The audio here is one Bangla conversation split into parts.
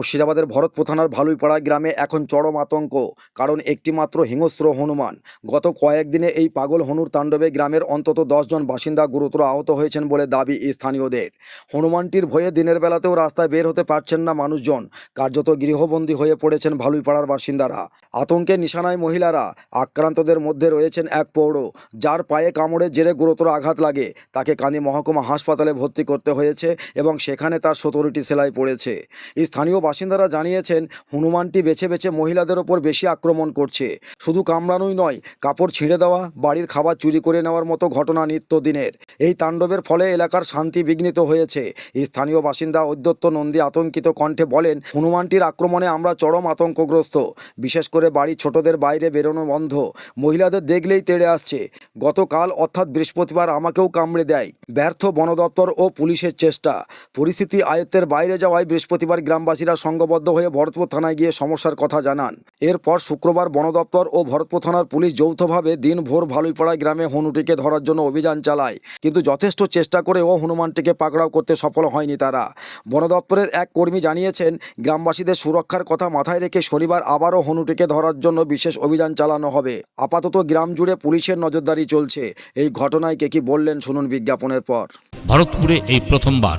মুর্শিদাবাদের ভরতপুর থানার ভালুইপাড়া গ্রামে এখন চরম আতঙ্ক, কারণ একটিমাত্র হিংস্র হনুমান। গত কয়েকদিনে এই পাগল হনুর তাণ্ডবে গ্রামের অন্তত জন বাসিন্দা গুরুতর আহত হয়েছেন বলে দাবি স্থানীয়দের। হনুমানটির ভয়ে দিনের বেলাতেও রাস্তায় বের হতে পারছেন না মানুষজন, কার্যত গৃহবন্দী হয়ে পড়েছেন ভালুইপাড়ার বাসিন্দারা। আতঙ্কে নিশানায় মহিলারা আক্রান্তদের মধ্যে রয়েছেন এক পৌর, যার পায়ে কামড়ের জেরে গুরুতর আঘাত লাগে। তাকে কান্দি মহকুমা হাসপাতালে ভর্তি করতে হয়েছে এবং সেখানে তার সতেরোটি সেলাই পড়েছে। স্থানীয় বাসিন্দারা জানিয়েছেন, হনুমানটি বেছে বেছে মহিলাদের ওপর বেশি আক্রমণ করছে। শুধু কামড়ানোই নয়, কাপড় ছিঁড়ে দেওয়া, বাড়ির খাবার চুরি করে নেওয়ার মতো ঘটনা নিত্যদিনের। এই তাণ্ডবের ফলে এলাকার শান্তি বিঘ্নিত হয়েছে। স্থানীয় বাসিন্দা অদ্যত্ত নন্দী আতঙ্কিত কণ্ঠে বলেন, হনুমানটির আক্রমণে আমরা চরম আতঙ্কগ্রস্ত। বিশেষ করে বাড়ির ছোটদের বাইরে বেরোনো বন্ধ। মহিলাদের দেখলেই তেড়ে আসছে। গতকাল অর্থাৎ বৃহস্পতিবার আমাকেও কামড়ে দেয়। ব্যর্থ বন দপ্তর ও পুলিশের চেষ্টা। পরিস্থিতি আয়ত্তের বাইরে যাওয়ায় বৃহস্পতিবার গ্রামবাসীরা সংঘবদ্ধ হয়ে ভরতপুর থানায় গিয়ে সমস্যার কথা জানান। এরপর শুক্রবার বন দপ্তর ও ভরতপুর থানার পুলিশ যৌথভাবে দিনভর ভালুইপাড়া গ্রামে হনুটিকে ধরার জন্য অভিযান চালায়। কিন্তু যথেষ্ট চেষ্টা করেও হনুমানটিকে পাকড়াও করতে সফল হয়নি তারা। বন দপ্তরের এক কর্মী জানিয়েছেন, গ্রামবাসীদের সুরক্ষার কথা মাথায় রেখে শনিবার আবারও হনুটিকে ধরার জন্য বিশেষ অভিযান চালানো হবে। আপাতত গ্রাম জুড়ে পুলিশের নজরদারি চলছে। এই ঘটনায় কে কি বললেন শুনুন বিজ্ঞাপনের পর। ভরতপুরে এই প্রথমবার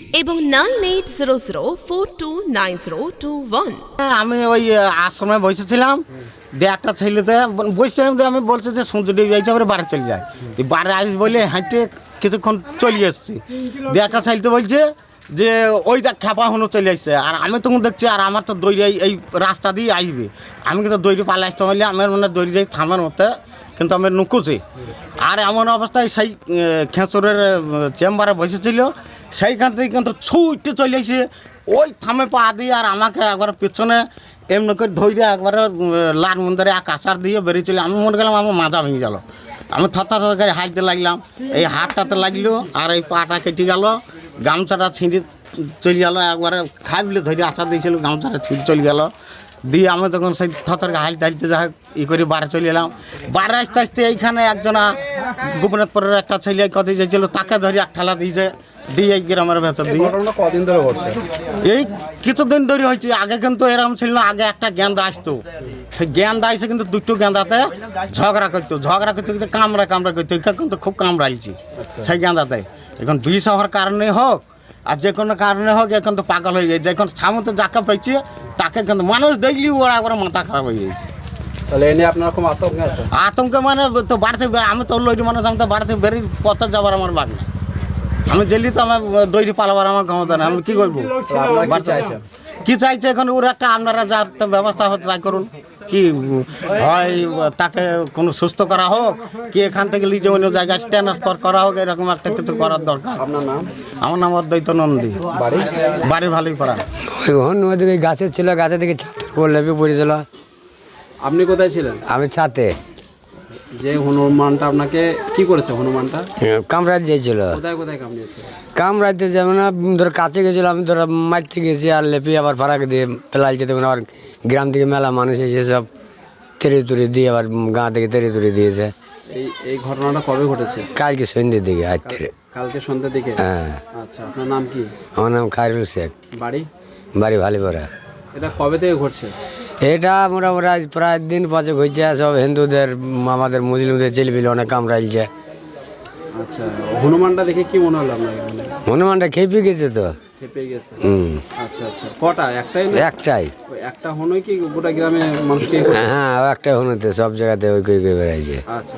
এবং nine eight zero zero four two nine zero two one. আমি ওই আশ্রমে বসেছিলাম। দিয়ে একটা ছেলেতে, বসছিলাম দিয়ে আমি বলছে যে সূর্য ডুবে যাইছে, আমরা বাড়ি চলে যাই। বাড়ি আসি বলে হাঁটে কিছুক্ষণ চলে এসছি। দিয়ে একটা ছেলেতে বলছে যে, ওই দেখ, খেপা হনো চলে আসছে আর আমি তখন দেখছি, আর আমার তো দৈরি এই রাস্তা দিয়ে আসবে আমি কিন্তু দৈরি পালা আসতে হলে আমার মানে দৈরি যাই থামার মতো কিন্তু আমি নুকুছি। আর এমন অবস্থায় সেই খেঁচুরের চেম্বারে বসেছিল। সেইখান থেকে কিন্তু ছুটে চলে এসে ওই থামে পা দিয়ে আর আমাকে একবার পেছনে এমনি করে ধৈর্য একবারে লাল মন্দিরে এক আচার দিয়ে বেরিয়ে চলে আমি মনে গেলাম আমার মাথা ভেঙে গেল। আমি থতা থতা করে হাঁটতে লাগলাম। এই হাতটাতে লাগল আর এই পাটা কেটে গেল। গামছাটা ছিঁড়ে চলে গেল। একবারে খাই বলে ধরে আচার দিয়েছিল। গামছাটা ছিঁড়ে চলে গেল। দিয়ে আমি তখন সেই থতরকে হাইতে হাইতে যা ই করে বাড়ি চলে এলাম। বাড়ি আসতে আসতে এইখানে একজনা গোপনাথপুরের একটা ছেলে কথা যাইছিল তাকে ধরে এক ঠেলা দিয়েছে দিয়ে এই গ্রামের ভেতর দিয়ে। কদিন ধরে ঘটছে? এই কিছুদিন ধরে হয়েছে আগে কিন্তু এরকম ছিল না আগে একটা গেন্দা আসতো। সেই গেন্দা এসে কিন্তু দুটো গেন্দাতে ঝগড়া করতো ঝগড়া করতে করতে কামড়া কামড়া করতো এটা কিন্তু খুব কামড়াইছি সেই গেন্দাতে এখন বিষ হওয়ার কারণে হোক আর যে কোনো কারণে হোক এখন তো পাগল হয়ে গেছে। এখন সামনে যাকে পেয়েছে তাকে কিন্তু মানুষ দেখলি ওরা একবার মাথা খারাপ হয়ে গেছে। তাহলে এনে আপনার আতঙ্কে আতঙ্ক মানে তো বাড়িতে আমি তো লইরি মানুষ আমি তো বাড়িতে বেরিয়ে পথে যাবার আমার বাঘ না আমি জেলি তো আমার দৈরি পালাবার আমার ক্ষমতা না আমি কি করব? কি চাইছে এখন? ওর একটা আপনারা যার ব্যবস্থা হতে তাই করুন। কি হয় তাকে কোনো সুস্থ করা হোক কি এখান থেকে লিজে অন্য জায়গায় ট্রান্সফার করা হোক এরকম একটা কিছু করার দরকার। আপনার নাম? আমার নাম অদ্বৈত নন্দী। বাড়ি? বাড়ি ভালোই করা ওই ওদিকে গাছের ছিল গাছের দিকে ছাত্র পড়লে লেপে পড়েছিল। আপনি কোথায় ছিলেন? আমি ছাতে। যে হনুমানটা আপনাকে কি করেছে হনুমানটা? কামড়াতে যাইছিল কোথায় কোথায় কামড়িয়েছে? কামড়াইতে যেমন না ধর কাছে গেছিল আমি ধর মারতে গেছি আর লেপে আবার ফারাক দিয়ে পেলাইছে তখন আবার গ্রাম থেকে মেলা মানুষ এসে সব তেরে তুড়ি দিয়ে আবার গাঁ থেকে তেরে তুড়ি দিয়েছে। এই এই ঘটনাটা কবে ঘটেছে? কালকে সন্ধ্যের দিকে আজ কালকে সন্ধ্যের দিকে? হ্যাঁ। আচ্ছা আপনার নাম কি? আমার নাম খায়রুল শেখ। বাড়ি? বাড়ি ভালিপড়া। এটা কবে থেকে ঘটছে? এটা মোটামুটি আজ প্রায় দিন পাঁচক হয়েছে সব হিন্দুদের আমাদের মুসলিমদের ছেলেপিলে অনেক কামড়াইছে আচ্ছা হনুমানটা দেখে কি মনে হলো আপনার হনুমানটা খেপে গেছে তো। খেপে গেছে। হুম। আচ্ছা আচ্ছা কটা? একটাই একটাই। একটা হনুই কি গোটা গ্রামে মানুষকে? হ্যাঁ একটাই হনুতে সব জায়গাতে ওই করে করে বেড়াইছে। আচ্ছা।